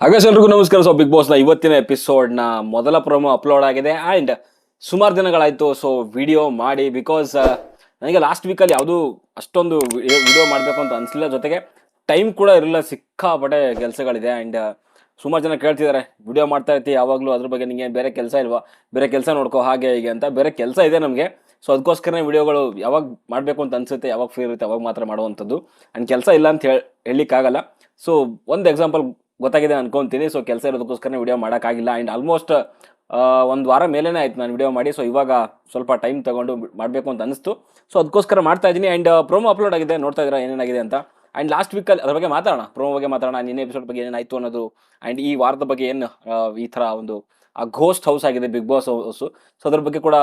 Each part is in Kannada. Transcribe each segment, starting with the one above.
ಹಾಗೆ ಎಲ್ರಿಗೂ ನಮಸ್ಕಾರ. ಸೊ ಬಿಗ್ ಬಾಸ್ನ ಇವತ್ತಿನ ಎಪಿಸೋಡ್ನ ಮೊದಲ ಪ್ರೊಮೋ ಅಪ್ಲೋಡ್ ಆಗಿದೆ. ಆ್ಯಂಡ್ ಸುಮಾರು ದಿನಗಳಾಯಿತು ಸೊ ವಿಡಿಯೋ ಮಾಡಿ ಬಿಕಾಸ್ ನನಗೆ ಲಾಸ್ಟ್ ವೀಕಲ್ಲಿ ಯಾವುದೂ ಅಷ್ಟೊಂದು ವಿಡಿಯೋ ಮಾಡಬೇಕು ಅಂತ ಅನಿಸಲಿಲ್ಲ. ಜೊತೆಗೆ ಟೈಮ್ ಕೂಡ ಇರಲಿಲ್ಲ, ಸಿಕ್ಕಾಪಟ್ಟೆ ಕೆಲಸಗಳಿದೆ. ಆ್ಯಂಡ್ ಸುಮಾರು ಜನ ಕೇಳ್ತಿದ್ದಾರೆ ವಿಡಿಯೋ ಮಾಡ್ತಾ ಇರ್ತೀವಿ ಯಾವಾಗಲೂ? ಅದ್ರ ಬಗ್ಗೆ ನಿಮಗೆ ಬೇರೆ ಕೆಲಸ ಇಲ್ವಾ? ಬೇರೆ ಕೆಲಸ ನೋಡ್ಕೋ, ಹಾಗೆ, ಹೀಗೆ ಅಂತ ಬೇರೆ ಕೆಲಸ ಇದೆ ನಮಗೆ. ಸೊ ಅದಕ್ಕೋಸ್ಕರನೇ ವಿಡಿಯೋಗಳು ಯಾವಾಗ ಮಾಡಬೇಕು ಅಂತ ಅನಿಸುತ್ತೆ, ಯಾವಾಗ ಫ್ರೀ ಇರುತ್ತೆ, ಅವಾಗ ಮಾತ್ರ ಮಾಡುವಂಥದ್ದು. ಆ್ಯಂಡ್ ಕೆಲಸ ಇಲ್ಲ ಅಂತ ಹೇಳಿ, ಹೇಳಲಿಕ್ಕಾಗಲ್ಲ. ಸೊ ಒಂದು ಎಕ್ಸಾಂಪಲ್ ಗೊತ್ತಾಗಿದೆ ಅನ್ಕೊಂತೀನಿ. ಸೊ ಕೆಲಸ ಇರೋದಕ್ಕೋಸ್ಕರ ವಿಡಿಯೋ ಮಾಡೋಕ್ಕಾಗಿಲ್ಲ. ಆ್ಯಂಡ್ ಆಲ್ಮೋಸ್ಟ್ ಒಂದು ವಾರ ಮೇಲೇ ಆಯ್ತು ನಾನು ವಿಡಿಯೋ ಮಾಡಿ. ಸೊ ಇವಾಗ ಸ್ವಲ್ಪ ಟೈಮ್ ತೊಗೊಂಡು ಮಾಡಬೇಕು ಅಂತ ಅನಿಸ್ತು. ಸೊ ಅದಕ್ಕೋಸ್ಕರ ಮಾಡ್ತಾ ಇದ್ದೀನಿ. ಆ್ಯಂಡ್ ಪ್ರೋಮೋ ಅಪ್ಲೋಡ್ ಆಗಿದೆ. ನೋಡ್ತಾ ಇದ್ದೀರಾ ಏನೇನಾಗಿದೆ ಅಂತ. ಆ್ಯಂಡ್ ಲಾಸ್ಟ್ ವೀಕಲ್ಲಿ ಅದ್ರ ಬಗ್ಗೆ ಮಾತಾಡೋಣ. ಪ್ರೋಮೋ ಬಗ್ಗೆ ಮಾತಾಡೋಣ. ನಿನ್ನೆ ಎಪಿಸೋಡ್ ಬಗ್ಗೆ ಏನಾಯಿತು ಅನ್ನೋದು. ಆ್ಯಂಡ್ ಈ ವಾರದ ಬಗ್ಗೆ ಏನು ಈ ಥರ ಒಂದು, ಆ ಘೋಸ್ಟ್ ಹೌಸ್ ಆಗಿದೆ ಬಿಗ್ ಬಾಸ್ ಹೌಸು ಸೊ ಅದ್ರ ಬಗ್ಗೆ ಕೂಡ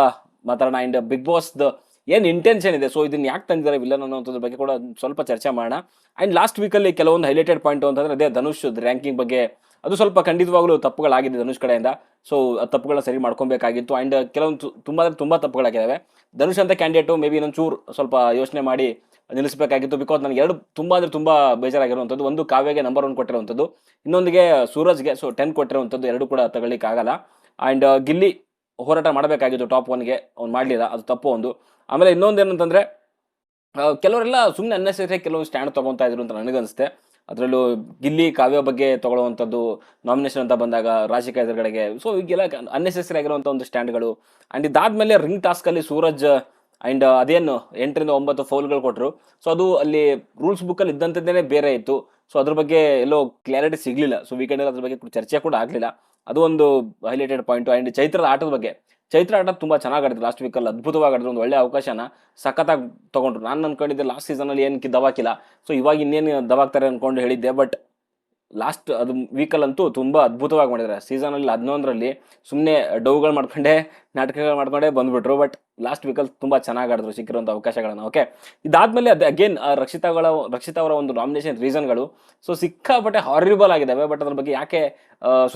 ಮಾತಾಡೋಣ. ಆ್ಯಂಡ್ ಬಿಗ್ ಬಾಸ್ದು ಏನು ಇಂಟೆನ್ಷನ್ ಇದೆ? ಸೊ ಇದನ್ನ ಯಾಕೆ ತಂದಿದ್ದಾರೆ ವಿಲನ್ ಅನ್ನೋದ್ರ ಬಗ್ಗೆ ಕೂಡ ಸ್ವಲ್ಪ ಚರ್ಚೆ ಮಾಡೋಣ. ಆ್ಯಂಡ್ ಲಾಸ್ಟ್ ವೀಕಲ್ಲಿ ಕೆಲವೊಂದು ಹೈಲೈಟೆಡ್ ಪಾಯಿಂಟ್ ಅಂತಂದರೆ ಅದೇ ಧನುಷ್ ರ್ಯಾಂಕಿಂಗ್ ಬಗ್ಗೆ. ಅದು ಸ್ವಲ್ಪ ಖಂಡಿತವಾಗ್ಲೂ ತಪ್ಪುಗಳಾಗಿದೆ ಧನುಷ್ ಕಡೆಯಿಂದ. ಸೊ ಆ ತಪ್ಪುಗಳನ್ನ ಸರಿ ಮಾಡ್ಕೊಬೇಕಾಗಿತ್ತು ಆ್ಯಂಡ್ ಕೆಲವೊಂದು ತುಂಬ ಅಂದರೆ ತುಂಬ ತಪ್ಪುಗಳಾಗಿದ್ದಾವೆ. ಧನುಷ್ ಅಂತ ಕ್ಯಾಂಡಿಡೇಟು ಮೇ ಬಿ ಇನ್ನೊಂದು ಚೂರು ಸ್ವಲ್ಪ ಯೋಚನೆ ಮಾಡಿ ನಿಲ್ಲಿಸಬೇಕಾಗಿತ್ತು ಬಿಕಾಸ್ ನನಗೆ ಎರಡು ತುಂಬ ಅಂದರೆ ತುಂಬ ಬೇಜಾರಾಗಿರುವಂಥದ್ದು. ಒಂದು ಕಾವ್ಯಗೆ ನಂಬರ್ ಒನ್ ಕೊಟ್ಟಿರುವಂಥದ್ದು. ಇನ್ನೊಂದಿಗೆ ಸೂರಜ್ಗೆ ಸೊ ಟೆನ್ ಕೊಟ್ಟಿರುವಂಥದ್ದು. ಎರಡು ಕೂಡ ತಗೊಳ್ಳಿಕ್ಕಾಗಲ್ಲ. ಆ್ಯಂಡ್ ಗಿಲ್ಲಿ ಹೋರಾಟ ಮಾಡಬೇಕಾಗಿತ್ತು ಟಾಪ್ ಒನ್ಗೆ ಅವ್ನು ಮಾಡಲಿಲ್ಲ, ಅದು ತಪ್ಪು ಒಂದು. ಆಮೇಲೆ ಇನ್ನೊಂದು ಏನಂತಂದರೆ ಕೆಲವರೆಲ್ಲ ಸುಮ್ಮನೆ ಅನ್ನೆಸರಿ ಕೆಲವೊಂದು ಸ್ಟ್ಯಾಂಡ್ ತೊಗೊತಾ ಇದ್ರು ಅಂತ ನನಗನ್ಸುತ್ತೆ. ಅದರಲ್ಲೂ ಗಿಲ್ಲಿ ಕಾವ್ಯ ಬಗ್ಗೆ ತಗೊಳ್ಳುವಂಥದ್ದು ನಾಮಿನೇಷನ್ ಅಂತ ಬಂದಾಗ ರಾಜಕೀಯ ಎದುರುಗಡೆಗೆ. ಸೊ ಈಗೆಲ್ಲ ಅನ್ನೆಸೆಸರಿ ಆಗಿರುವಂಥ ಒಂದು ಸ್ಟ್ಯಾಂಡ್ಗಳು ಆ್ಯಂಡ್ ಇದಾದಮೇಲೆ ರಿಂಗ್ ಟಾಸ್ಕಲ್ಲಿ ಸೂರಜ್ ಆ್ಯಂಡ್ ಅದೇನು ಎಂಟರಿಂದ ಒಂಬತ್ತು ಫೌಲ್ಗಳು ಕೊಟ್ಟರು ಸೊ ಅದು ಅಲ್ಲಿ ರೂಲ್ಸ್ ಬುಕ್ಕಲ್ಲಿ ಇದ್ದಂಥದ್ದೇ ಬೇರೆ ಇತ್ತು. ಸೊ ಅದ್ರ ಬಗ್ಗೆ ಎಲ್ಲೋ ಕ್ಲಾರಿಟಿ ಸಿಗಲಿಲ್ಲ. ಸೊ ವೀಕೆಂಡಲ್ಲಿ ಅದ್ರ ಬಗ್ಗೆ ಚರ್ಚೆ ಕೂಡ ಆಗಲಿಲ್ಲ. ಅದು ಒಂದು ಹೈಲೈಟೆಡ್ ಪಾಯಿಂಟು ಆ್ಯಂಡ್ ಚೈತ್ರದ ಆಟದ ಬಗ್ಗೆ. ಚೈತ್ರ ಆಟ ತುಂಬ ಚೆನ್ನಾಗಿ ಆಡಿದ್ರು. ಲಾಸ್ಟ್ ವೀಕಲ್ಲಿ ಅದ್ಭುತವಾಗಿ ಆಡಿದ್ರು. ಒಂದು ಒಳ್ಳೆ ಅವಕಾಶನ ಸಖತ್ತಾಗಿ ತೊಗೊಂಡ್ರು. ನಾನು ಅನ್ಕೊಂಡಿದ್ದೆ ಲಾಸ್ಟ್ ಸೀಸನಲ್ಲಿ ಏನು ದವಾಕಿಲ್ಲ ಸೊ ಇವಾಗ ಇನ್ನೇನು ದವಾಕ್ತಾರೆ ಅಂದ್ಕೊಂಡು ಹೇಳಿದ್ದೆ. ಬಟ್ ಲಾಸ್ಟ್ ಅದು ವೀಕಲ್ಲಂತೂ ತುಂಬ ಅದ್ಭುತವಾಗಿ ಮಾಡಿದ್ದಾರೆ. ಸೀಸನಲ್ಲಿ ಹದಿನೊಂದರಲ್ಲಿ ಸುಮ್ಮನೆ ಡೌಗಳು ಮಾಡ್ಕೊಂಡೆ, ನಾಟಕಗಳು ಮಾಡ್ಕೊಂಡೆ ಬಂದ್ಬಿಟ್ರು. ಬಟ್ ಲಾಸ್ಟ್ ವೀಕಲ್ಲಿ ತುಂಬ ಚೆನ್ನಾಗಿ ಆಡಿದ್ರು ಸಿಕ್ಕಿರುವಂಥ ಅವಕಾಶಗಳನ್ನು. ಓಕೆ ಇದಾದಮೇಲೆ ಅದು ಅಗೇನ್ ರಕ್ಷಿತಾಗಳ, ರಕ್ಷಿತಾ ಅವರ ಒಂದು ನಾಮಿನೇಷನ್ ರೀಸನ್ಗಳು ಸೊ ಸಿಕ್ಕಾಪಟ್ಟೆ ಹಾರಿಬಲ್ ಆಗಿದ್ದಾವೆ. ಬಟ್ ಅದ್ರ ಬಗ್ಗೆ ಯಾಕೆ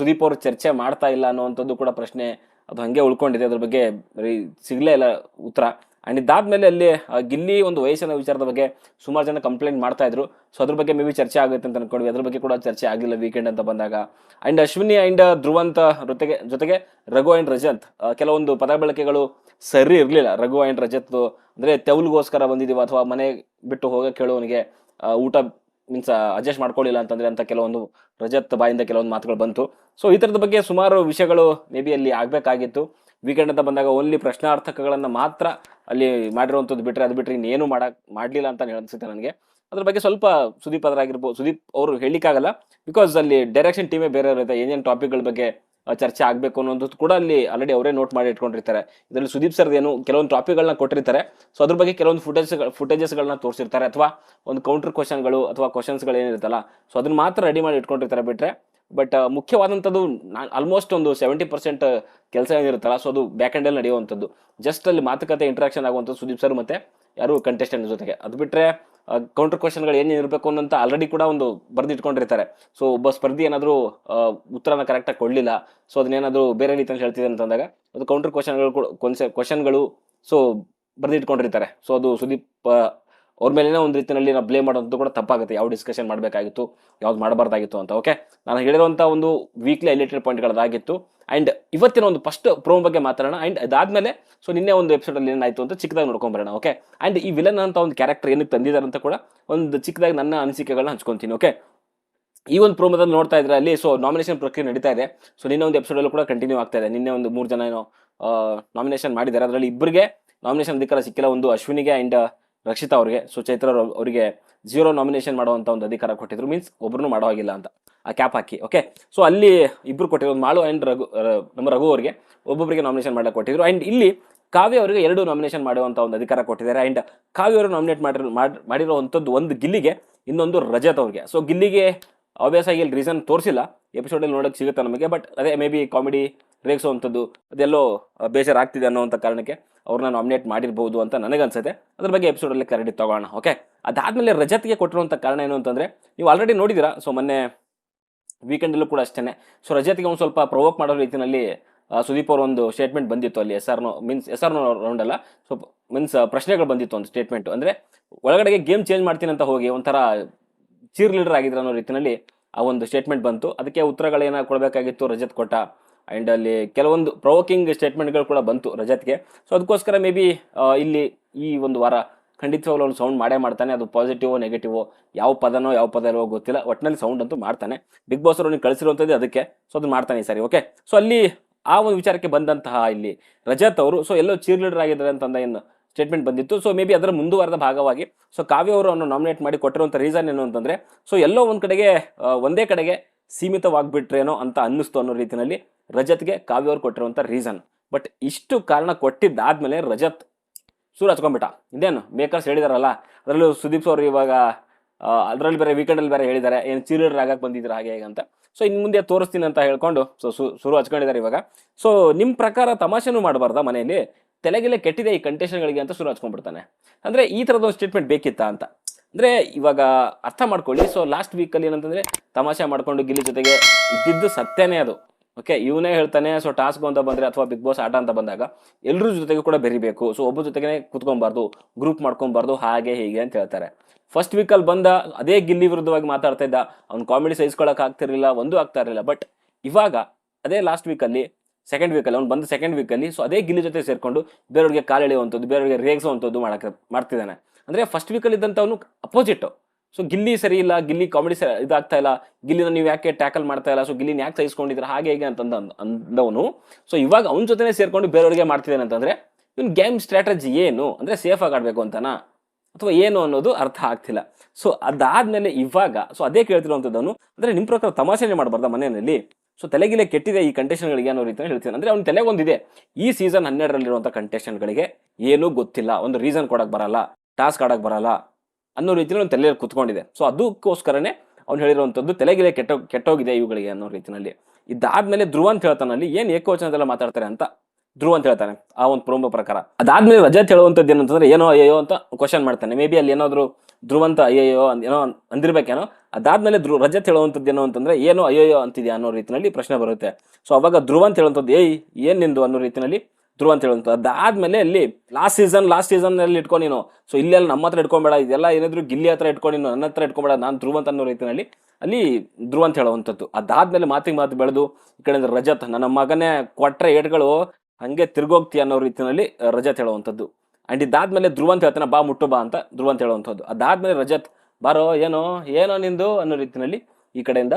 ಸುದೀಪ್ ಅವರು ಚರ್ಚೆ ಮಾಡ್ತಾ ಇಲ್ಲ ಅನ್ನೋವಂಥದ್ದು ಕೂಡ ಪ್ರಶ್ನೆ ಅದು ಹಾಗೆ ಉಳ್ಕೊಂಡಿದೆ, ಅದ್ರ ಬಗ್ಗೆ ಬರೀ ಸಿಗಲೇ ಇಲ್ಲ ಉತ್ತರ. ಆ್ಯಂಡ್ ಇದಾದಮೇಲೆ ಅಲ್ಲಿ ಗಿಲ್ಲಿ ಒಂದು ವಯಸ್ಸಿನ ವಿಚಾರದ ಬಗ್ಗೆ ಸುಮಾರು ಜನ ಕಂಪ್ಲೇಂಟ್ ಮಾಡ್ತಾ ಇದ್ರು. ಸೊ ಅದ್ರ ಬಗ್ಗೆ ಮೇ ಬಿ ಚರ್ಚೆ ಆಗುತ್ತೆ ಅಂತ ಅನ್ಕೊಂಡ್ವಿ. ಅದ್ರ ಬಗ್ಗೆ ಕೂಡ ಚರ್ಚೆ ಆಗಿಲ್ಲ ವೀಕೆಂಡ್ ಅಂತ ಬಂದಾಗ. ಆ್ಯಂಡ್ ಅಶ್ವಿನಿ ಆ್ಯಂಡ್ ಧ್ರುವಂತ ಜೊತೆಗೆ ಜೊತೆಗೆ ರಘು ಆ್ಯಂಡ್ ರಜತ್ ಕೆಲವೊಂದು ಪದ ಬಳಕೆಗಳು ಸರಿ ಇರಲಿಲ್ಲ. ರಘು ಆ್ಯಂಡ್ ರಜತ್ ಅಂದರೆ ತೆವಲ್ಗೋಸ್ಕರ ಬಂದಿದ್ದೀವಿ ಅಥವಾ ಮನೆ ಬಿಟ್ಟು ಹೋಗೋ ಹೇಳೋನಿಗೆ ಊಟ ಮೀನ್ಸ್ ಅಡ್ಜಸ್ಟ್ ಮಾಡ್ಕೊಳ್ಳಿಲ್ಲ ಅಂತಂದ್ರೆ ಅಂತ ಕೆಲವೊಂದು ರಜತ್ ಬಾಯಿಂದ ಕೆಲವೊಂದು ಮಾತುಗಳು ಬಂತು. ಸೊ ಈ ಥರದ ಬಗ್ಗೆ ಸುಮಾರು ವಿಷಯಗಳು ಮೇ ಬಿ ಅಲ್ಲಿ ಆಗಬೇಕಾಗಿತ್ತು. ವೀಕೆಂಡ್ ಅಂತ ಬಂದಾಗ ಓನ್ಲಿ ಪ್ರಶ್ನಾರ್ಥಕಗಳನ್ನು ಮಾತ್ರ ಅಲ್ಲಿ ಮಾಡಿರುವಂಥದ್ದು ಬಿಟ್ಟರೆ ಅದು ಬಿಟ್ಟರೆ ಇನ್ನೇನು ಮಾಡಕ್ ಮಾಡಲಿಲ್ಲ ಅಂತ ಅನಿಸುತ್ತೆ ನನಗೆ. ಅದ್ರ ಬಗ್ಗೆ ಸ್ವಲ್ಪ ಸುದೀಪ್ ಅದರಾಗಿರ್ಬೋದು ಸುದೀಪ್ ಅವರು ಹೇಳಿಕ್ಕಾಗಲ್ಲ ಬಿಕಾಸ್ ಅಲ್ಲಿ ಡೈರೆಕ್ಷನ್ ಟೀಮೇ ಬೇರೆ ಇರುತ್ತೆ ಏನೇನು ಟಾಪಿಕ್ಗಳ ಬಗ್ಗೆ ಚರ್ಚೆ ಆಗಬೇಕು ಅನ್ನೋದು ಕೂಡ ಅಲ್ಲಿ ಆಲ್ರೆಡಿ ಅವರೇ ನೋಟ್ ಮಾಡಿ ಇಟ್ಕೊಂಡಿರ್ತಾರೆ. ಇದರಲ್ಲಿ ಸುದೀಪ್ ಸರ್ ಏನು ಕೆಲವೊಂದು ಟಾಪಿಕ್ಗಳನ್ನ ಕೊಟ್ಟಿರ್ತಾರೆ. ಸೊ ಅದ್ರ ಬಗ್ಗೆ ಕೆಲವೊಂದು ಫುಟೇಜ್ ಫುಟೇಜಸ್ಗಳನ್ನ ತೋರಿಸಿರ್ತಾರೆ. ಅಥವಾ ಒಂದು ಕೌಂಟರ್ ಕ್ವಶನ್ಗಳು ಅಥವಾ ಕ್ವಶನ್ಸ್ಗಳು ಏನಿರುತ್ತಲ್ಲ ಸೊ ಅದನ್ನ ಮಾತ್ರ ರೆಡಿ ಮಾಡಿ ಇಟ್ಕೊಂಡಿರ್ತಾರೆ ಬಿಟ್ರೆ. ಬಟ್ ಮುಖ್ಯವಾದಂಥದ್ದು ಆಲ್ಮೋಸ್ಟ್ ಒಂದು ಸೆವೆಂಟಿ ಪರ್ಸೆಂಟ್ ಕೆಲಸ ಏನಿರುತ್ತಲ್ಲ ಸೊ ಅದು ಬ್ಯಾಕ್ ಎಂಡಲ್ಲಿ ನಡೆಯುವಂಥದ್ದು. ಜಸ್ಟ್ ಅಲ್ಲಿ ಮಾತುಕತೆ ಇಂಟ್ರಾಕ್ಷನ್ ಆಗುವಂಥದ್ದು ಸುದೀಪ್ ಸರ್ ಮತ್ತೆ ಯಾರು ಕಂಟೆಸ್ಟೆಂಟ್ ಜೊತೆಗೆ. ಅದು ಬಿಟ್ಟರೆ ಕೌಂಟರ್ ಕ್ವಶನ್ಗಳು ಏನೇನು ಇರಬೇಕು ಅನ್ನೋಂತ ಆಲ್ರೆಡಿ ಕೂಡ ಒಂದು ಬರೆದಿಟ್ಕೊಂಡಿರ್ತಾರೆ. ಸೊ ಒಬ್ಬ ಸ್ಪರ್ಧಿ ಏನಾದರೂ ಉತ್ತರನ ಕರೆಕ್ಟಾಗಿ ಕೊಡಲಿಲ್ಲ ಸೊ ಅದನ್ನೇನಾದರೂ ಬೇರೆ ರೀತಿಯಲ್ಲಿ ಹೇಳ್ತಿದೆ ಅಂತಂದಾಗ ಅದು ಕೌಂಟರ್ ಕ್ವಶನ್ಗಳು ಕ್ವಶನ್ಗಳು ಸೊ ಬರೆದಿಟ್ಕೊಂಡಿರ್ತಾರೆ. ಸೊ ಅದು ಸುದೀಪ್ ಅವ್ರ ಮೇಲೇನೆ ಒಂದು ರೀತಿಯಲ್ಲಿ ನಾವು ಬ್ಲೇಮ್ ಮಾಡೋದು ಕೂಡ ತಪ್ಪಾಗುತ್ತೆ. ಯಾವ ಡಿಸ್ಕಷನ್ ಮಾಡಬೇಕಾಗಿತ್ತು, ಯಾವ್ದು ಮಾಡಬಾರ್ದಾಗಿತ್ತು ಅಂತ ಓಕೆ ನಾನು ಹೇಳಿರುವಂಥ ಒಂದು ವೀಕ್ಲಿ ಹೈಲೈಟೆಡ್ ಪಾಯಿಂಟ್ಗಳದಾಗಿತ್ತು ಆ್ಯಂಡ್ ಇವತ್ತಿನ ಒಂದು ಫಸ್ಟ್ ಪ್ರೋಮ್ ಬಗ್ಗೆ ಮಾತಾಡೋಣ. ಆ್ಯಂಡ್ ಅದಾದಮೇಲೆ ಸೊ ನಿನ್ನೆ ಒಂದು ಎಪಿಸೋಡಲ್ಲಿ ಏನಾಯಿತು ಅಂತ ಚಿಕ್ಕದಾಗಿ ನೋಡ್ಕೊಂಬರೋಣ ಓಕೆ ಆ್ಯಂಡ್ ಈ ವಿಲನ್ ಅಂತ ಒಂದು ಕ್ಯಾರೆಕ್ಟರ್ ಏನಕ್ಕೆ ತಂದಿದ್ದಾರೆ ಅಂತ ಕೂಡ ಒಂದು ಚಿಕ್ಕದಾಗಿ ನನ್ನ ಅನಿಸಿಕೆಗಳನ್ನ ಹಂಚ್ಕೊತೀನಿ ಓಕೆ ಈ ಒಂದು ಪ್ರೋಮೋದಲ್ಲಿ ನೋಡ್ತಾ ಇದ್ರೆ ಅಲ್ಲಿ ಸೊ ನಾಮಿನೇಷನ್ ಪ್ರಕ್ರಿಯೆ ನಡೀತಾ ಇದೆ. ಸೊ ನಿನ್ನೆ ಒಂದು ಎಪಿಸೋಡಲ್ಲೂ ಕೂಡ ಕಂಟಿನ್ಯೂ ಆಗ್ತಾ ಇದೆ. ನಿನ್ನೆ ಒಂದು ಮೂರು ಜನ ಏನೋ ನಾಮಿನೇಷನ್ ಮಾಡಿದ್ದಾರೆ. ಅದರಲ್ಲಿ ಇಬ್ಬರಿಗೆ ನಾಮಿನೇಷನ್ ಅಧಿಕಾರ ಸಿಕ್ಕಿಲ್ಲ. ಒಂದು ಅಶ್ವಿನಿಗೆ ಆ್ಯಂಡ್ ರಕ್ಷಿತಾ ಅವರಿಗೆ ಸೊ ಚೈತ್ರ ಅವ್ರ- ಅವರಿಗೆ ಜೀರೋ ನಾಮಿನೇಷನ್ ಮಾಡುವಂಥ ಒಂದು ಅಧಿಕಾರ ಕೊಟ್ಟಿದ್ರು. ಮೀನ್ಸ್ ಒಬ್ರು ಮಾಡೋ ಹಾಗಿಲ್ಲ ಅಂತ. ಆ ಕ್ಯಾಪ್ ಹಾಕಿ ಓಕೆ ಸೊ ಅಲ್ಲಿ ಇಬ್ಬರು ಕೊಟ್ಟಿರೋ ಮಾಳು ಆ್ಯಂಡ್ ರಘು ನಮ್ಮ ರಘು ಅವರಿಗೆ ಒಬ್ಬೊಬ್ಬರಿಗೆ ನಾಮಿನೇಷನ್ ಮಾಡಕ್ಕೆ ಕೊಟ್ಟಿದ್ರು. ಆ್ಯಂಡ್ ಇಲ್ಲಿ ಕಾವ್ಯ ಅವರಿಗೆ ಎರಡು ನಾಮಿನೇಷನ್ ಮಾಡುವಂಥ ಒಂದು ಅಧಿಕಾರ ಕೊಟ್ಟಿದ್ದಾರೆ. ಆ್ಯಂಡ್ ಕಾವ್ಯ ಅವರು ನಾಮಿನೇಟ್ ಮಾಡಿರೋ ಒಂದು ಗಿಲ್ಲಿಗೆ, ಇನ್ನೊಂದು ರಜತ್ ಅವ್ರಿಗೆ. ಸೊ ಗಿಲ್ಲಿಗೆ ಆಬ್ವಿಯಸ್ ಆಗಿ ಇಲ್ಲಿ ರೀಸನ್ ತೋರಿಸಿಲ್ಲ. ಎಪಿಸೋಡಲ್ಲಿ ನೋಡೋಕ್ಕೆ ಸಿಗುತ್ತೆ ನಮಗೆ? ಬಟ್ ಅದೇ ಮೇ ಬಿ ಕಾಮಿಡಿ ರೇಗಿಸುವಂಥದ್ದು ಅದೆಲ್ಲೋ ಬೇಜಾರಾಗ್ತಿದೆ ಅನ್ನೋವಂಥ ಕಾರಣಕ್ಕೆ ಅವ್ರನ್ನ ನಾಮಿನೇಟ್ ಮಾಡಿರ್ಬೋದು ಅಂತ ನನಗನ್ಸುತ್ತೆ. ಅದ್ರ ಬಗ್ಗೆ ಎಪಿಸೋಡಲ್ಲಿ ಕ್ಲಾರಿಟಿ ತೊಗೋಣ ಓಕೆ ಅದಾದಮೇಲೆ ರಜತ್ಗೆ ಕೊಟ್ಟಿರುವಂಥ ಕಾರಣ ಏನು ಅಂತಂದರೆ, ನೀವು ಆಲ್ರೆಡಿ ನೋಡಿದ್ದೀರಾ ಸೊ ಮೊನ್ನೆ ವೀಕೆಂಡಲ್ಲೂ ಕೂಡ ಅಷ್ಟೇ ಸೊ ರಜತ್ಗೆ ಒಂದು ಸ್ವಲ್ಪ ಪ್ರೊವೋಕ್ ಮಾಡೋ ರೀತಿಯಲ್ಲಿ ಸುದೀಪ್ ಅವರು ಒಂದು ಸ್ಟೇಟ್ಮೆಂಟ್ ಬಂದಿತ್ತು ಅಲ್ಲಿ yes means yes or no round ಅಲ್ಲ ಸೊ ಮೀನ್ಸ್ ಪ್ರಶ್ನೆಗಳು ಬಂದಿತ್ತು ಒಂದು ಸ್ಟೇಟ್ಮೆಂಟ್ ಅಂದರೆ ಒಳಗಡೆಗೆ ಗೇಮ್ ಚೇಂಜ್ ಮಾಡ್ತೀನಿ ಅಂತ ಹೋಗಿ ಒಂಥರ ಚೀರ್ ಲೀಡರ್ ಆಗಿದ್ರು ಅನ್ನೋ ರೀತಿಯಲ್ಲಿ ಆ ಒಂದು ಸ್ಟೇಟ್ಮೆಂಟ್ ಬಂತು. ಅದಕ್ಕೆ ಉತ್ತರಗಳೇನ ಕೊಡಬೇಕಾಗಿತ್ತು ರಜತ್ ಕೊಟ್ಟ? ಆ್ಯಂಡ್ ಅಲ್ಲಿ ಕೆಲವೊಂದು ಪ್ರೊವೋಕಿಂಗ್ ಸ್ಟೇಟ್ಮೆಂಟ್ಗಳು ಕೂಡ ಬಂತು ರಜತ್ಗೆ. ಸೊ ಅದಕ್ಕೋಸ್ಕರ ಮೇ ಬಿ ಇಲ್ಲಿ ಈ ಒಂದು ವಾರ ಖಂಡಿತವಾಗ್ಲೂ ಅವ್ನು ಸೌಂಡ್ ಮಾಡೇ ಮಾಡ್ತಾನೆ. ಅದು ಪಾಸಿಟಿವ್ ನೆಗೆಟಿವೋ ಯಾವ ಪದನೋ, ಯಾವ ಪದ ಇರೋ ಗೊತ್ತಿಲ್ಲ. ಒಟ್ಟಿನಲ್ಲಿ ಸೌಂಡ್ ಅಂತೂ ಮಾಡ್ತಾನೆ. ಬಿಗ್ ಬಾಸ್ ಅವ್ರು ಕಳಿಸಿರುವಂಥದ್ದು ಅದಕ್ಕೆ. ಸೊ ಅದು ಮಾಡ್ತಾನೆ ಸರಿ ಓಕೆ ಸೊ ಅಲ್ಲಿ ಆ ಒಂದು ವಿಚಾರಕ್ಕೆ ಬಂದಂತಹ ಇಲ್ಲಿ ರಜತ್ ಅವರು ಸೊ ಎಲ್ಲೋ ಚೀರ್ ಲೀಡರ್ ಆಗಿದ್ದಾರೆ ಅಂತಂದ ಏನು ಸ್ಟೇಟ್ಮೆಂಟ್ ಬಂದಿತ್ತು. ಸೊ ಮೇ ಬಿ ಅದರ ಮುಂದುವರೆದ ಭಾಗವಾಗಿ ಸೊ ಕಾವ್ಯ ಅವರು ಅವನು ನಾಮಿನೇಟ್ ಮಾಡಿ ಕೊಟ್ಟಿರುವಂಥ ರೀಸನ್ ಏನು ಅಂತಂದರೆ ಸೊ ಎಲ್ಲೋ ಒಂದು ಕಡೆಗೆ ಒಂದೇ ಕಡೆಗೆ ಸೀಮಿತವಾಗಿಬಿಟ್ರೇನೋ ಅಂತ ಅನ್ನಿಸ್ತು ಅನ್ನೋ ರೀತಿಯಲ್ಲಿ ರಜತ್ಗೆ ಕಾವ್ಯ ಅವ್ರು ಕೊಟ್ಟಿರುವಂಥ ರೀಸನ್ ಬಟ್ ಇಷ್ಟು ಕಾರಣ ಕೊಟ್ಟಿದ್ದಾದ್ಮೇಲೆ ರಜತ್, ಸೂರ್ ಹಚ್ಕೊಂಡ್ಬಿಟ್ಟ. ಇದೇನು ಮೇಕರ್ಸ್ ಹೇಳಿದಾರಲ್ಲ, ಅದರಲ್ಲೂ ಸುದೀಪ್ ಸರ್ ಇವಾಗ ಅದರಲ್ಲಿ ಬೇರೆ ವೀಕೆಂಡಲ್ಲಿ ಬೇರೆ ಹೇಳಿದ್ದಾರೆ ಏನು ಚೀರರ್ ಆಗಕ್ಕೆ ಬಂದಿದ್ರು ಹಾಗೆ ಹೇಗೆ ಅಂತ. ಸೊ ಇನ್ನು ಮುಂದೆ ತೋರಿಸ್ತೀನಿ ಅಂತ ಹೇಳ್ಕೊಂಡು ಸೊ, ಸುರು ಹಚ್ಕೊಂಡಿದ್ದಾರೆ ಇವಾಗ. ಸೊ ನಿಮ್ಮ ಪ್ರಕಾರ ತಮಾಷೆನೂ ಮಾಡಬಾರ್ದಾ ಮನೆಯಲ್ಲಿ? ತಲೆಗೆಲೆ ಕೆಟ್ಟಿದೆ ಈ ಕಂಟೆಷನ್ಗಳಿಗೆ ಅಂತ ಶುರು ಹಚ್ಕೊಂಡ್ಬಿಡ್ತಾನೆ. ಅಂದರೆ ಈ ಥರದ ಒಂದು ಸ್ಟೇಟ್ಮೆಂಟ್ ಬೇಕಿತ್ತಾ ಅಂತ? ಅಂದರೆ ಇವಾಗ ಅರ್ಥ ಮಾಡ್ಕೊಳ್ಳಿ. ಸೊ ಲಾಸ್ಟ್ ವೀಕಲ್ಲಿ ಏನಂತಂದರೆ ತಮಾಷೆ ಮಾಡ್ಕೊಂಡು ಗಿಲ್ಲಿ ಜೊತೆಗೆ ಇದ್ದಿದ್ದು ಸತ್ಯನೇ ಅದು. ಓಕೆ ಇವನೇ ಹೇಳ್ತಾನೆ ಸೊ ಟಾಸ್ಕ್ ಅಂತ ಬಂದರೆ ಅಥವಾ ಬಿಗ್ ಬಾಸ್ ಆಟ ಅಂತ ಬಂದಾಗ ಎಲ್ಲರ ಜೊತೆಗೂ ಕೂಡ ಬೆರಿಬೇಕು. ಸೊ ಒಬ್ಬ ಜೊತೆಗೆ ಕುತ್ಕೊಬಾರ್ದು ಗ್ರೂಪ್ ಮಾಡ್ಕೊಬಾರ್ದು, ಹಾಗೆ ಹೀಗೆ ಅಂತ ಹೇಳ್ತಾರೆ. ಫಸ್ಟ್ ವೀಕಲ್ಲಿ ಬಂದ ಅದೇ ಗಿಲ್ಲಿ ವಿರುದ್ಧವಾಗಿ ಮಾತಾಡ್ತಾ ಇದ್ದ. ಅವ್ನು ಕಾಮಿಡಿ ಸಹಿಸ್ಕೊಳಕ್ ಆಗ್ತಿರಲಿಲ್ಲ, ಒಂದು ಆಗ್ತಾ ಇರಲಿಲ್ಲ. ಬಟ್ ಇವಾಗ ಅದೇ ಲಾಸ್ಟ್ ವೀಕಲ್ಲಿ ಸೆಕೆಂಡ್ ವೀಕಲ್ಲಿ ಅವ್ನು ಬಂದ ಸೆಕೆಂಡ್ ವೀಕಲ್ಲಿ ಸೊ ಅದೇ ಗಿಲ್ಲಿ ಜೊತೆ ಸೇರಿಕೊಂಡು ಬೇರೆಯವ್ರಿಗೆ ಕಾಲೆಳೆಯುವಂಥದ್ದು ಬೇರೆಯವ್ರಿಗೆ ರೇಗಿಸುವಂಥದ್ದು ಮಾಡಕ್ಕೆ ಮಾಡ್ತಿದ್ದಾನೆ. ಅಂದರೆ ಫಸ್ಟ್ ವೀಕಲ್ಲಿ ಇದ್ದಂಥವನು ಅಪೋಸಿಟ್ ಸೊ ಗಿಲ್ಲಿ ಸರಿ ಇಲ್ಲ, ಗಿಲ್ಲಿ ಕಾಮಿಡಿ ಸರಿ ಇದಾಗ್ತಾ ಇಲ್ಲ, ಗಿಲ್ಲಿನ ನೀವು ಯಾಕೆ ಟ್ಯಾಕಲ್ ಮಾಡ್ತಾ ಇಲ್ಲ ಸೊ ಗಿಲ್ಲಿನ ಯಾಕೆ ಸಹಿಸ್ಕೊಂಡಿದ್ರೆ ಹಾಗೆ ಹೇಗೆ ಅಂತಂದ ಅಂದವನು. ಸೊ ಇವಾಗ ಅವನ ಜೊತೆನೇ ಸೇರ್ಕೊಂಡು ಬೇರೆಯವ್ರಿಗೆ ಮಾಡ್ತಿದ್ದಾನೆ ಅಂತಂದರೆ, ಇವ್ನ ಗೇಮ್ ಸ್ಟ್ರಾಟಜಿ ಏನು? ಅಂದರೆ ಸೇಫ್ ಆಗಿ ಅಂತಾನ ಅಂತನಾ? ಅಥವಾ ಏನು ಅನ್ನೋದು ಅರ್ಥ ಆಗ್ತಿಲ್ಲ. ಸೊ ಅದಾದ್ಮೇಲೆ ಇವಾಗ ಸೊ ಅದೇ ಕೇಳ್ತಿರುವಂಥದ್ದವನು, ಅಂದರೆ ನಿಮ್ಮ ಪ್ರಕಾರ ತಮಾಷೆನೇ ಮಾಡಬಾರ್ದ ಮನೆಯಲ್ಲಿ? ಸೊ ತಲೆಗಿಲೆ ಕೆಟ್ಟಿದೆ ಈ ಕಂಟೆಷನ್ಗಳಿಗೆ ಅನ್ನೋ ರೀತಿಯಲ್ಲಿ ಹೇಳ್ತೀನಿ ಅಂದ್ರೆ ಅವ್ನ ತಲೆಗೊಂದಿದೆ. ಈ ಸೀಸನ್ ಹನ್ನೆರಡರಲ್ಲಿರುವಂಥ ಕಂಟೆಷನ್ಗಳಿಗೆ ಏನೂ ಗೊತ್ತಿಲ್ಲ. ಒಂದು ರೀಸನ್ ಕೊಡೋಕೆ ಬರಲ್ಲ. ಟಾಸ್ಕ್ ಆಡೋಕೆ ಬರಲ್ಲ ಅನ್ನೋ ರೀತಿಯಲ್ಲಿ ಒಂದು ತಲೆಯಲ್ಲಿ ಕುತ್ಕೊಂಡಿದೆ. ಸೊ ಅದಕ್ಕೋಸ್ಕರನೇ ಅವ್ನು ಹೇಳಿರುವಂಥದ್ದು ತಲೆಗಿಲೆ ಕೆಟ್ಟ, ಕೆಟ್ಟೋಗಿದೆ ಇವುಗಳಿಗೆ ಅನ್ನೋ ರೀತಿಯಲ್ಲಿ. ಇದಾದ್ಮೇಲೆ ಧ್ರುವ ಅಂತ ಹೇಳ್ತಾನಲ್ಲಿ, ಏನು ಏಕವಚನದಲ್ಲ ಮಾತಾಡ್ತಾರೆ ಅಂತ? ಧ್ರುವ ಅಂತ ಹೇಳ್ತಾನೆ, ಆ ಒಂದು ಪ್ರೋಮ ಪ್ರಕಾರ. ಅದಾದ್ಮೇಲೆ ರಜತ್ ಹೇಳುವಂಥದ್ದು ಏನಂತಂದ್ರೆ, ಏನೋ ಅಯ್ಯೋ ಅಂತ ಕ್ವಶನ್ ಮಾಡ್ತಾನೆ. ಮೇ ಬಿ ಅಲ್ಲಿ ಏನಾದ್ರು ಧ್ರುವಂತ ಅಯ್ಯಯ್ಯೋ ಏನೋ ಅಂದ್- ಅಂದಿರ್ಬೇಕೇನೋ? ಅದಾದ್ಮೇಲೆ ಧ್ರುವ ರಜತ್ ಹೇಳುವಂಥದ್ದು ಏನೋ ಅಂತಂದ್ರೆ, ಏನೋ ಅಯ್ಯಯ್ಯೋ ಅಂತಿದ್ಯಾ ಅನ್ನೋ ರೀತಿಯಲ್ಲಿ ಪ್ರಶ್ನೆ ಬರುತ್ತೆ. ಸೊ ಅವಾಗ ಧ್ರುವ ಅಂತ ಹೇಳುವಂಥದ್ದು, ಏಯ್, ಏನ್ ನಿಂದು? ಅನ್ನೋ ರೀತಿಯಲ್ಲಿ ಧ್ರುವ ಅಂತ ಹೇಳುವಂಥದ್ದು. ಅದಾದ್ಮೇಲೆ ಅಲ್ಲಿ ಲಾಸ್ಟ್ ಸೀಸನ್ ಲಾಸ್ಟ್ ಸೀಸನ್ ಅಲ್ಲಿ ಇಟ್ಕೊ ನೀನು. ಸೊ ಇಲ್ಲೆಲ್ಲ ನಮ್ಮ ಹತ್ರ ಇಟ್ಕೊಂಬೇಡ, ಇದೆಲ್ಲ ಏನಾದ್ರು ಗಿಲ್ಲಿ ಹತ್ರ ಇಟ್ಕೊಂಡು ನೀನು, ನನ್ನ ಹತ್ರ ಇಟ್ಕೊಂಬೇಡ, ನಾನು ಧ್ರುವ ಅಂತ ಅನ್ನೋ ರೀತಿಯಲ್ಲಿ ಅಲ್ಲಿ ಧ್ರುವ ಅಂತ ಹೇಳುವಂಥದ್ದು. ಅದಾದ್ಮೇಲೆ ಮಾತಿಗೆ ಮಾತು ಬೆಳೆದು, ಈ ಕಡೆಯಿಂದ ರಜತ್, ನನ್ನ ಮಗನೇ ಕೊಟ್ಟರೆ ಏಟ್ಗಳು, ಹಂಗೆ ತಿರ್ಗೋಗ್ತಿ ಅನ್ನೋ ರೀತಿಯಲ್ಲಿ ರಜತ್ ಹೇಳುವಂಥದ್ದು. ಅಂಡ್ ಇದಾದ್ಮೇಲೆ ಧ್ರುವ ಅಂತ ಹೇಳ್ತಾನೆ, ಬಾ ಮುಟ್ಟು ಬಾ ಅಂತ ಧ್ರುವ ಅಂತ ಹೇಳುವಂಥದ್ದು. ಅದಾದ್ಮೇಲೆ ರಜತ್, ಬಾರೋ, ಏನೋ ಏನೋ ನಿಂದು ಅನ್ನೋ ರೀತಿಯಲ್ಲಿ ಈ ಕಡೆಯಿಂದ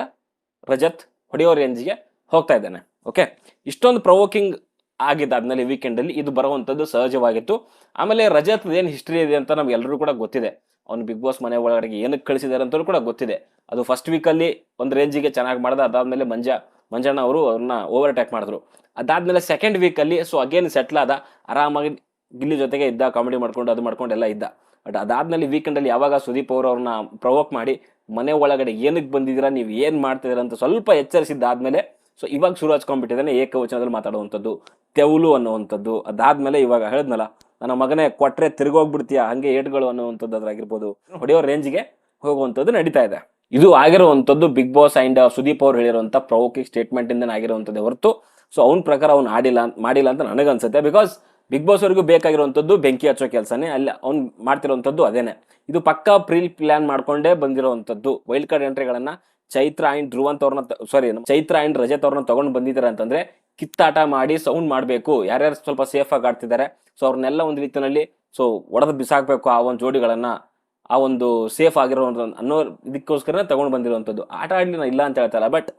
ರಜತ್ ಹೊಡೆಯೋ ರೇಂಜ್ಗೆ ಹೋಗ್ತಾ ಇದ್ದಾನೆ. ಓಕೆ ಇಷ್ಟೊಂದು ಪ್ರವೋಕಿಂಗ್ ಆಗಿದ್ದಾದ್ಮೇಲೆ ವೀಕೆಂಡಲ್ಲಿ ಇದು ಬರುವಂಥದ್ದು ಸಹಜವಾಗಿತ್ತು. ಆಮೇಲೆ ರಜತ್ ಏನು ಹಿಸ್ಟ್ರಿ ಇದೆ ಅಂತ ನಮ್ಗೆಲ್ಲರೂ ಕೂಡ ಗೊತ್ತಿದೆ. ಅವ್ನು ಬಿಗ್ ಬಾಸ್ ಮನೆ ಒಳಗಡೆ ಏನಕ್ಕೆ ಕಳಿಸಿದ್ದಾರೆ ಅಂತಲೂ ಕೂಡ ಗೊತ್ತಿದೆ. ಅದು ಫಸ್ಟ್ ವೀಕಲ್ಲಿ ಒಂದು ರೇಂಜಿಗೆ ಚೆನ್ನಾಗಿ ಮಾಡಿದೆ, ಅದಾದ್ಮೇಲೆ ಮಂಜ, ಮಂಜಣ್ಣ ಅವರು ಅವ್ರನ್ನ ಓವರ್ ಅಟ್ಯಾಕ್ ಮಾಡಿದ್ರು. ಅದಾದ್ಮೇಲೆ ಸೆಕೆಂಡ್ ವೀಕಲ್ಲಿ ಸೊ ಅಗೇನ್ ಸೆಟ್ಲ್ ಆದ, ಆರಾಮಾಗಿ ಗಿಲ್ಲಿ ಜೊತೆಗೆ ಇದ್ದ ಕಾಮಿಡಿ ಮಾಡ್ಕೊಂಡು ಅದು ಮಾಡ್ಕೊಂಡು ಎಲ್ಲ ಇದ್ದ. ಬಟ್ ಅದಾದ್ಮೇಲೆ ವೀಕೆಂಡಲ್ಲಿ ಯಾವಾಗ ಸುದೀಪ್ ಅವರು ಅವ್ರನ್ನ ಪ್ರವೋಕ್ ಮಾಡಿ, ಮನೆ ಒಳಗಡೆ ಏನಕ್ಕೆ ಬಂದಿದ್ದೀರಾ, ನೀವು ಏನು ಮಾಡ್ತಿದ್ದೀರಾ ಅಂತ ಸ್ವಲ್ಪ ಎಚ್ಚರಿಸಿದ್ದಾದ್ಮೇಲೆ ಸೊ ಇವಾಗ ಶುರು ಹಚ್ಕೊಂಡ್ಬಿಟ್ಟಿದ್ದಾನೆ ಏಕವಚನದಲ್ಲಿ ಮಾತಾಡುವಂಥದ್ದು, ತೆವಲು ಅನ್ನುವಂಥದ್ದು. ಅದಾದ್ಮೇಲೆ ಇವಾಗ ಹೇಳಿದ್ನಲ್ಲ, ನನ್ನ ಮಗನೇ ಕೊಟ್ರೆ ತಿರುಗೋಗ್ಬಿಡ್ತೀಯ ಹಂಗೆ ಏಟ್ಗಳು ಅನ್ನುವಂಥದ್ದು ಅದ್ರಾಗಿರ್ಬೋದು. ಹೊಡೆಯೋ ರೇಂಜ್ಗೆ ಹೋಗುವಂಥದ್ದು ನಡೀತಾ ಇದೆ. ಇದು ಆಗಿರುವಂಥದ್ದು ಬಿಗ್ ಬಾಸ್ ಆ್ಯಂಡ್ ಸುದೀಪ್ ಅವ್ರು ಹೇಳಿರುವಂಥ ಪ್ರವೋಕಿಂಗ್ ಸ್ಟೇಟ್ಮೆಂಟಿಂದನೇ ಆಗಿರುವಂಥದ್ದೇ ಹೊರತು. ಸೊ ಅವನ ಪ್ರಕಾರ ಅವ್ನು ಆಡಿಲ್ಲ, ಮಾಡಿಲ್ಲ ಅಂತ ನನಗನ್ಸುತ್ತೆ ಬಿಕಾಸ್ ಬಿಗ್ ಬಾಸ್ ಅವ್ರಿಗೂ ಬೇಕಾಗಿರುವಂಥದ್ದು ಬೆಂಕಿ ಹಚ್ಚೋ ಕೆಲಸನೇ. ಅಲ್ಲಿ ಅವ್ನು ಮಾಡ್ತಿರೋವಂಥದ್ದು ಅದೇನೆ. ಇದು ಪಕ್ಕಾ ಪ್ರೀಲ್ ಪ್ಲಾನ್ ಮಾಡ್ಕೊಂಡೇ ಬಂದಿರುವಂಥದ್ದು. ವೈಲ್ಡ್ ಕಾರ್ಡ್ ಎಂಟ್ರಿಗಳನ್ನು ಚೈತ್ರ ಅಂಡ್ ಧ್ರುವಂತ್ ಅವ್ರನ್ನ ಸಾರಿ ಚೈತ್ರ ಆ್ಯಂಡ್ ರಜತ್ ಅವ್ರನ್ನ ತೊಗೊಂಡು ಬಂದಿದ್ದಾರೆ ಅಂತಂದರೆ ಕಿತ್ತಾಟ ಮಾಡಿ ಸೌಂಡ್ ಮಾಡಬೇಕು. ಯಾರ್ಯಾರು ಸ್ವಲ್ಪ ಸೇಫಾಗಿ ಆಡ್ತಿದ್ದಾರೆ. ಸೊ ಅವ್ರನ್ನೆಲ್ಲ ಒಂದು ರೀತಿಯಲ್ಲಿ ಸೊ ಒಡೆದು ಬಿಸಾಕಬೇಕು ಆ ಒಂದು ಜೋಡಿಗಳನ್ನು, ಆ ಒಂದು ಸೇಫ್ ಆಗಿರೋ ಅನ್ನೋ ಇದಕ್ಕೋಸ್ಕರ ತೊಗೊಂಡು ಬಂದಿರುವಂಥದ್ದು. ಆಟ ಆಡಲಿ ಇಲ್ಲ ಅಂತ ಹೇಳ್ತಾರೆ ಬಟ್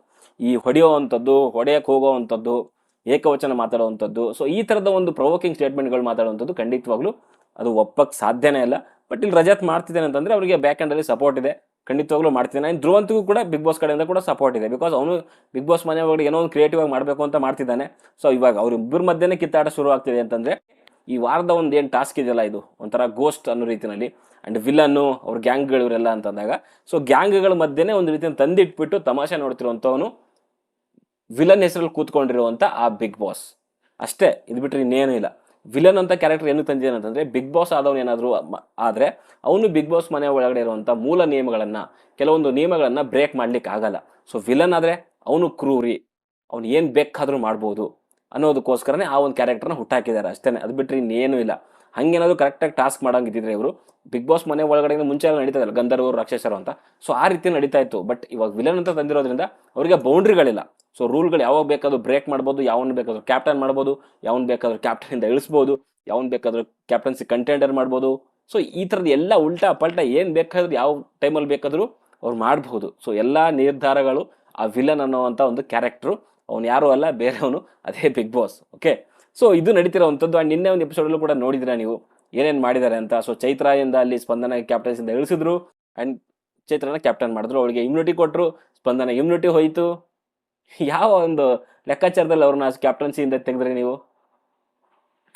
ಈ ಹೊಡೆಯುವಂಥದ್ದು ಹೊಡೆಯಕ್ಕೆ ಹೋಗೋವಂಥದ್ದು ಏಕವಚನ ಮಾತಾಡುವಂಥದ್ದು. ಸೊ ಈ ಥರದ ಒಂದು ಪ್ರೊವೋಕಿಂಗ್ ಸ್ಟೇಟ್ಮೆಂಟ್ಗಳು ಮಾತಾಡುವಂಥದ್ದು ಖಂಡಿತವಾಗ್ಲೂ ಅದು ಒಪ್ಪಕ್ಕೆ ಸಾಧ್ಯನೇ ಇಲ್ಲ. ಬಟ್ ಇಲ್ಲಿ ರಜತ್ ಮಾಡ್ತಿದ್ದೇನೆ ಅಂತಂದರೆ ಅವರಿಗೆ ಬ್ಯಾಕ್ ಅಲ್ಲಿ ಸಪೋರ್ಟ್ ಇದೆ. ಖಂಡಿತವಾಗ್ಲೂ ಮಾಡ್ತಿದ್ದಾನೆ. ಧ್ರುವಂತಿಗೂ ಕೂಡ ಬಿಗ್ ಬಾಸ್ ಕಡೆಯಿಂದ ಕೂಡ ಸಪೋರ್ಟ್ ಇದೆ. ಬಿಕಾಸ್ ಅವನು ಬಿಗ್ ಬಾಸ್ ಮನೆ ಒಳಗಡೆ ಏನೋ ಒಂದು ಕ್ರಿಯೇಟಿವ್ ಆಗಿ ಮಾಡಬೇಕು ಅಂತ ಮಾಡ್ತಿದ್ದಾನೆ. ಸೊ ಇವಾಗ ಅವ್ರಿಬ್ಬರ ಮಧ್ಯೆ ಕಿತ್ತಾಟ ಶುರು ಆಗ್ತಿದೆ ಅಂತಂದರೆ ಈ ವಾರದ ಒಂದು ಏನು ಟಾಸ್ಕ್ ಇದೆಯಲ್ಲ ಇದು? ಒಂಥರ ಗೋಸ್ಟ್ ಅನ್ನೋ ರೀತಿಯಲ್ಲಿ ಆ್ಯಂಡ್ ವಿಲನ್ನು ಅವ್ರ ಗ್ಯಾಂಗ್ಗಳು ಇವರೆಲ್ಲ ಅಂತಂದಾಗ. ಸೊ ಗ್ಯಾಂಗ್ಗಳ ಮಧ್ಯೆನೇ ಒಂದು ರೀತಿಯ ತಂದಿಟ್ಬಿಟ್ಟು ತಮಾಷೆ ನೋಡ್ತಿರುವಂಥವನು ವಿಲನ್ ಹೆಸರಲ್ಲಿ ಕೂತ್ಕೊಂಡಿರುವಂಥ ಆ ಬಿಗ್ ಬಾಸ್. ಅಷ್ಟೇ, ಇದು ಬಿಟ್ಟರೆ ಇನ್ನೇನೂ ಇಲ್ಲ. ವಿಲನ್ ಅಂತ ಕ್ಯಾರೆಕ್ಟರ್ ಏನು ತಂದಿದ್ದಾನೆ ಅಂತಂದರೆ, ಬಿಗ್ ಬಾಸ್ ಆದವನು ಏನಾದರೂ ಆದರೆ ಅವನು ಬಿಗ್ ಬಾಸ್ ಮನೆ ಒಳಗಡೆ ಇರುವಂಥ ಮೂಲ ನಿಯಮಗಳನ್ನು, ಕೆಲವೊಂದು ನಿಯಮಗಳನ್ನು ಬ್ರೇಕ್ ಮಾಡ್ಲಿಕ್ಕೆ ಆಗಲ್ಲ. ಸೊ ವಿಲನ್ ಆದರೆ ಅವನು ಕ್ರೂರಿ, ಅವ್ನು ಏನು ಬೇಕಾದರೂ ಮಾಡ್ಬೋದು ಅನ್ನೋದಕ್ಕೋಸ್ಕರನೇ ಆ ಒಂದು ಕ್ಯಾರೆಕ್ಟರ್ನ ಹುಟ್ಟಾಕಿದ್ದಾರೆ ಅಷ್ಟೇ ಅದು ಬಿಟ್ಟರೆ ಇನ್ನೇನೂ ಇಲ್ಲ. ಹಂಗೇನಾದ್ರು ಕರೆಕ್ಟಾಗಿ ಟಾಸ್ಕ್ ಮಾಡಂಗಿದ್ರೆ ಇವರು ಬಿಗ್ ಬಾಸ್ ಮನೆ ಒಳಗಡೆ ಮುಂಚೆ ಎಲ್ಲ ನಡೀತಾ ಇಲ್ಲ ಗಂಧರ್ವರು ರಾಕ್ಷಸರು ಅಂತ. ಸೊ ಆ ರೀತಿ ನಡೀತಾ ಇತ್ತು. ಬಟ್ ಇವಾಗ ವಿಲನ್ ಅಂತ ತಂದಿರೋದ್ರಿಂದ ಅವರಿಗೆ ಬೌಂಡ್ರಿಗಳಿಲ್ಲ ಸೊ ರೂಲ್ಗಳು ಯಾವಾಗ ಬೇಕಾದ್ರೂ ಬ್ರೇಕ್ ಮಾಡ್ಬೋದು ಯಾವನ್ನ ಬೇಕಾದ್ರೂ ಕ್ಯಾಪ್ಟನ್ ಮಾಡ್ಬೋದು, ಯಾವನ್ ಬೇಕಾದ್ರೂ ಕ್ಯಾಪ್ಟನ್ ಇಂದ ಇಳಿಸ್ಬೋದು, ಯಾವನ್ ಬೇಕಾದ್ರೂ ಕ್ಯಾಪ್ಟನ್ಸಿ ಕಂಟೆಂಡರ್ ಮಾಡ್ಬೋದು. ಸೊ ಈ ಥರದ್ದು ಎಲ್ಲ ಉಲ್ಟಾ ಪಲ್ಟ ಏನು ಬೇಕಾದ್ರೂ ಯಾವ ಟೈಮಲ್ಲಿ ಬೇಕಾದರೂ ಅವ್ರು ಮಾಡಬಹುದು. ಸೊ ಎಲ್ಲ ನಿರ್ಧಾರಗಳು ಆ ವಿಲನ್ ಅನ್ನೋವಂಥ ಒಂದು ಕ್ಯಾರೆಕ್ಟ್ರು ಅವ್ನು ಯಾರೂ ಅಲ್ಲ, ಬೇರೆಯವನು ಅದೇ ಬಿಗ್ ಬಾಸ್ ಓಕೆ ಸೊ ಇದು ನಡೀತಿರೋವಂಥದ್ದು ಆ್ಯಂಡ್ ನಿನ್ನೆ ಒಂದು ಎಪಿಸೋಡಲ್ಲೂ ಕೂಡ ನೋಡಿದ್ರೆ ನೀವು? ಏನೇನು ಮಾಡಿದ್ದಾರೆ ಅಂತ? ಸೊ ಚೈತ್ರಾಯಿಂದ ಅಲ್ಲಿ ಸ್ಪಂದನ ಕ್ಯಾಪ್ಟನ್ಸಿಂದ ಇಳಿಸಿದ್ರು. ಆ್ಯಂಡ್ ಚೈತ್ರನ ಕ್ಯಾಪ್ಟನ್ ಮಾಡಿದ್ರು. ಅವಳಿಗೆ ಇಮ್ಯುನಿಟಿ ಕೊಟ್ಟರು ಸ್ಪಂದನ ಇಮ್ಯುನಿಟಿ ಹೋಯಿತು. ಯಾವ ಒಂದು ಲೆಕ್ಕಾಚಾರದಲ್ಲಿ ಅವ್ರನ್ನ ಕ್ಯಾಪ್ಟನ್ಸಿಯಿಂದ ತೆಗೆದ್ರೆ ನೀವು?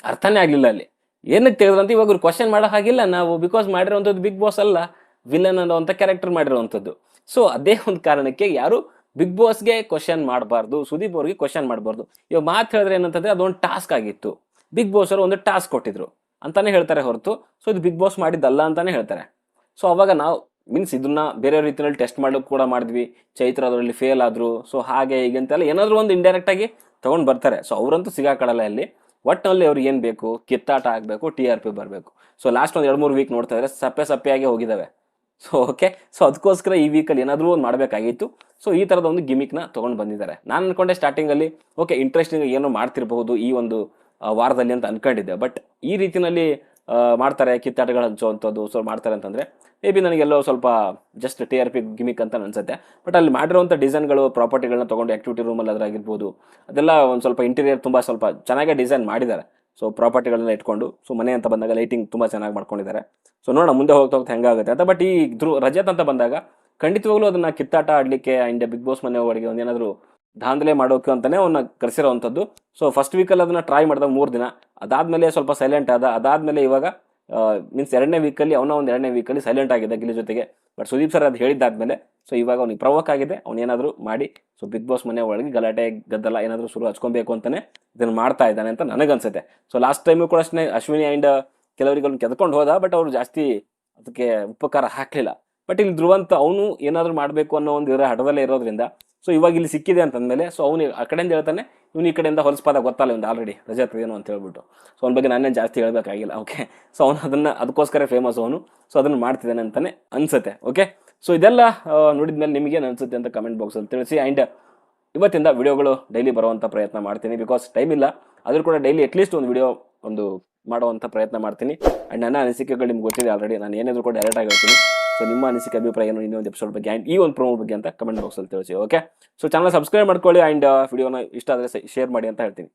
ಅರ್ಥನೇ ಆಗಲಿಲ್ಲ ಅಲ್ಲಿ. ಏನಕ್ಕೆ ಅಂತ ಇವಾಗ ಕ್ವಶನ್ ಮಾಡೋ ಹಾಗಿಲ್ಲ ನಾವು. ಬಿಕಾಸ್ ಮಾಡಿರೋವಂಥದ್ದು ಬಿಗ್ ಬಾಸ್ ಅಲ್ಲ. ವಿಲನ್ ಅನ್ನೋ ಅಂತ ಕ್ಯಾರೆಕ್ಟರ್ ಮಾಡಿರೋವಂಥದ್ದು. ಸೊ ಅದೇ ಒಂದು ಕಾರಣಕ್ಕೆ ಯಾರು ಬಿಗ್ ಬಾಸ್ಗೆ ಕ್ವಶನ್ ಮಾಡಬಾರ್ದು, ಸುದೀಪ್ ಅವ್ರಿಗೆ ಕ್ವಶನ್ ಮಾಡಬಾರ್ದು. ಇವಾಗ ಮಾತು ಹೇಳಿದ್ರೆ ಏನಂತಂದ್ರೆ ಅದೊಂದು ಟಾಸ್ಕ್ ಆಗಿತ್ತು. ಬಿಗ್ ಬಾಸ್ ಅವರು ಒಂದು ಟಾಸ್ಕ್ ಕೊಟ್ಟಿದ್ರು ಅಂತಾನೆ ಹೇಳ್ತಾರೆ ಹೊರತು. ಸೊ ಇದು ಬಿಗ್ ಬಾಸ್ ಮಾಡಿದ್ದಲ್ಲ ಅಂತಾನೆ ಹೇಳ್ತಾರೆ. ಸೊ ಅವಾಗ ನಾವು ಮೀನ್ಸ್ ಇದನ್ನ ಬೇರೆ ರೀತಿಯಲ್ಲಿ ಟೆಸ್ಟ್ ಮಾಡೋಕೆ ಕೂಡ ಮಾಡಿದ್ವಿ. ಚೈತ್ರ ಅದರಲ್ಲಿ ಫೇಲ್ ಆದ್ರು. ಸೊ ಹಾಗೆ ಹೀಗೆ ಅಂತೆಲ್ಲ ಏನಾದರೂ ಒಂದು ಇಂಡೈರೆಕ್ಟ್ ಆಗಿ ತಗೊಂಡು ಬರ್ತಾರೆ. ಸೊ ಅವರಂತೂ ಸಿಗಾಕಡಲ್ಲ ಇಲ್ಲಿ ಒಟ್ಟಿನಲ್ಲಿ ಅವ್ರಿಗೆ ಏನು ಬೇಕು? ಕಿತ್ತಾಟ ಆಗಬೇಕು ಟಿ ಆರ್ ಪಿ ಬರಬೇಕು. ಸೊ ಲಾಸ್ಟ್ ಒಂದು ಎರಡು ಮೂರು ವೀಕ್ ನೋಡ್ತಾ ಇದ್ರೆ ಸಪ್ಪೆ ಸಪ್ಪೆಯಾಗಿ ಹೋಗಿದ್ದಾವೆ ಸೊ ಓಕೆ ಸೊ ಅದಕ್ಕೋಸ್ಕರ ಈ ವೀಕಲ್ಲಿ ಏನಾದರೂ ಒಂದು ಮಾಡಬೇಕಾಗಿತ್ತು. ಸೊ ಈ ಥರದ ಒಂದು ಗಿಮಿಕ್ನ ತೊಗೊಂಡು ಬಂದಿದ್ದಾರೆ. ನಾನು ಅನ್ಕೊಂಡೆ ಸ್ಟಾರ್ಟಿಂಗಲ್ಲಿ ಓಕೆ ಇಂಟ್ರೆಸ್ಟಿಂಗ್ ಏನೋ ಮಾಡ್ತಿರಬಹುದು ಈ ಒಂದು ವಾರದಲ್ಲಿ ಅಂತ ಅನ್ಕೊಂಡಿದ್ದೆ. ಬಟ್ ಈ ರೀತಿಯಲ್ಲಿ ಮಾಡ್ತಾರೆ ಕಿತ್ತಾಟಗಳು ಹಂಚುವಂಥದ್ದು ಸೊ ಮಾಡ್ತಾರೆ ಅಂತಂದರೆ ಮೇ ಬಿ ನನಗೆಲ್ಲೋ ಸ್ವಲ್ಪ just T R P gimmick ಅಂತ ಅನಿಸುತ್ತೆ. ಬಟ್ ಅಲ್ಲಿ ಮಾಡಿರುವಂಥ ಡಿಸೈನ್ಗಳು ಪ್ರಾಪರ್ಟಿಗಳನ್ನ ತೊಗೊಂಡು ಆ್ಯಕ್ಟಿವಿಟಿ ರೂಮಲ್ಲಿ ಅದರಾಗಿರ್ಬೋದು. ಅದೆಲ್ಲ ಒಂದು ಸ್ವಲ್ಪ ಇಂಟೀರಿಯರ್ ತುಂಬ ಸ್ವಲ್ಪ ಚೆನ್ನಾಗೇ ಡಿಸೈನ್ ಮಾಡಿದ್ದಾರೆ. ಸೊ ಪ್ರಾಪರ್ಟಿಗಳನ್ನ ಇಟ್ಕೊಂಡು ಸೊ ಮನೆ ಅಂತ ಬಂದಾಗ ಲೈಟಿಂಗ್ ತುಂಬ ಚೆನ್ನಾಗಿ ಮಾಡ್ಕೊಂಡಿದ್ದಾರೆ. ಸೊ ನೋಡೋಣ, ಮುಂದೆ ಹೋಗ್ತಾ ಹೋಗ್ತಾ ಹೆಂಗಾಗುತ್ತೆ ಅಂತ. ಬಟ್ ಈ ಧ್ರು, ರಜತ್ ಅಂತ ಬಂದಾಗ ಖಂಡಿತವಾಗ್ಲೂ ಅದನ್ನ ಕಿತ್ತಾಟ ಆಡಲಿಕ್ಕೆ ಆ್ಯಂಡ್ ಬಿಗ್ ಬಾಸ್ ಮನೆ ಒಳಗೆ ಒಂದೇನಾದರೂ ದಾಂಧಲೆ ಮಾಡೋಕೆ ಅಂತಲೇ ಅವನ್ನ ಕರೆಸಿರೋವಂಥದ್ದು. ಸೊ ಫಸ್ಟ್ ವೀಕಲ್ಲಿ ಅದನ್ನು ಟ್ರೈ ಮಾಡಿದಾಗ ಮೂರು ದಿನ. ಅದಾದಮೇಲೆ ಸ್ವಲ್ಪ ಸೈಲೆಂಟ್ ಆದ. ಅದಾದಮೇಲೆ ಇವಾಗ ಮೀನ್ಸ್ ಎರಡನೇ ವೀಕಲ್ಲಿ ಅವನ ಒಂದು ಎರಡನೇ ವೀಕಲ್ಲಿ ಸೈಲೆಂಟ್ ಆಗಿದೆ ಗಿಲ್ಲಿ ಜೊತೆಗೆ. ಬಟ್ ಸುದೀಪ್ ಸರ್ ಅದು ಹೇಳಿದ್ದಾದ್ಮೇಲೆ ಸೊ ಇವಾಗ ಅವ್ನಿಗೆ ಪ್ರವೋಕ್ ಆಗಿದೆ, ಅವ್ನು ಏನಾದರೂ ಮಾಡಿ ಸೊ ಬಿಗ್ ಬಾಸ್ ಮನೆ ಒಳಗೆ ಗಲಾಟೆ, ಗದ್ದಲ ಏನಾದರೂ ಶುರು ಹಚ್ಕೊಬೇಕು ಅಂತಲೇ ಇದನ್ನು ಮಾಡ್ತಾ ಇದ್ದಾನೆ ಅಂತ ನನಗನ್ಸುತ್ತೆ. ಸೊ ಲಾಸ್ಟ್ ಟೈಮು ಕೂಡ ಅಷ್ಟೇ, ಅಶ್ವಿನಿ ಆ್ಯಂಡ್ ಕೆಲವರಿಗೆ ಅವ್ನು ಕೆದ್ಕೊಂಡು ಹೋದ ಬಟ್ ಅವರು ಜಾಸ್ತಿ ಅದಕ್ಕೆ ಉಪಕಾರ ಹಾಕಲಿಲ್ಲ. ಬಟ್ ಇಲ್ಲಿ ಧ್ರುವಂತ ಅವನು ಏನಾದರೂ ಮಾಡಬೇಕು ಅನ್ನೋ ಒಂದು ಇದರ ಹಠದಲ್ಲೇ ಇರೋದ್ರಿಂದ ಸೊ ಇವಾಗ ಇಲ್ಲಿ ಸಿಕ್ಕಿದೆ ಅಂತಂದಮೇಲೆ ಸೊ ಅವನು ಆ ಕಡೆಯಿಂದ ಹೇಳ್ತಾನೆ, ಇವನು ಈ ಕಡೆಯಿಂದ ಹೊಲಸ್ಪಾದ ಗೊತ್ತಲ್ಲ ಒಂದು ಆಲ್ರೆಡಿ ರಜತ್ ಏನು ಅಂತ ಹೇಳ್ಬಿಟ್ಟು. ಸೊ ಅವನ ಬಗ್ಗೆ ನಾನೇನು ಜಾಸ್ತಿ ಹೇಳಬೇಕಾಗಿಲ್ಲ ಓಕೆ ಸೊ ಅವನು ಅದನ್ನು, ಅದಕ್ಕೋಸ್ಕರ ಫೇಮಸ್ ಅವನು ಸೊ ಅದನ್ನು ಮಾಡ್ತಿದ್ದಾನೆ ಅಂತಾನೆ ಅನಿಸುತ್ತೆ ಓಕೆ ಸೊ ಇದೆಲ್ಲ ನೋಡಿದ ಮೇಲೆ ನಿಮಗೇನು ಅನಿಸುತ್ತೆ ಅಂತ ಕಮೆಂಟ್ ಬಾಕ್ಸಲ್ಲಿ ತಿಳಿಸಿ ಆ್ಯಂಡ್ ಇವತ್ತಿಂದ ವಿಡಿಯೋಗಳು ಡೈಲಿ ಬರುವಂಥ ಪ್ರಯತ್ನ ಮಾಡ್ತೀನಿ ಬಿಕಾಸ್ ಟೈಮ್ ಇಲ್ಲ. ಆದರೂ ಕೂಡ ಡೈಲಿ ಅಟ್ಲೀಸ್ಟ್ ಒಂದು ವಿಡಿಯೋ ಒಂದು ಮಾಡುವಂಥ ಪ್ರಯತ್ನ ಮಾಡ್ತೀನಿ. ಆ್ಯಂಡ್ ನನ್ನ ಅನಿಸಿಕೆಗಳು ನಿಮ್ಗೆ ಗೊತ್ತಿದೆ ಆಲ್ರೆಡಿ ನಾನು ಏನಾದರೂ ಕೂಡ ಡೈರೆಕ್ಟ್ ಆಗಿ ಹೇಳ್ತೀನಿ. ಸೊ ನಿಮ್ಮ ಅನಿಸಿಕೆ, ಅಭಿಪ್ರಾಯ ಏನು? ಇನ್ನೊಂದು ಎಪಿಸೋಡ್ ಬಗ್ಗೆ ಆ್ಯಂಡ್ ಈ ಒಂದು ಪ್ರೋಮೋ ಬಗ್ಗೆ ಅಂತ ಕಮೆಂಟ್ ಬಾಕ್ಸಲ್ಲಿ ತಿಳಿಸಿ ಓಕೆ ಸೊ ಚಾನಲ್ ಸಬ್ಸ್ಕ್ರೈಬ್ ಮಾಡ್ಕೊಳ್ಳಿ ಆ್ಯಂಡ್ ವಿಡಿಯೋನ ಇಷ್ಟ ಆದರೆ ಶೇರ್ ಮಾಡಿ ಅಂತ ಹೇಳ್ತೀನಿ.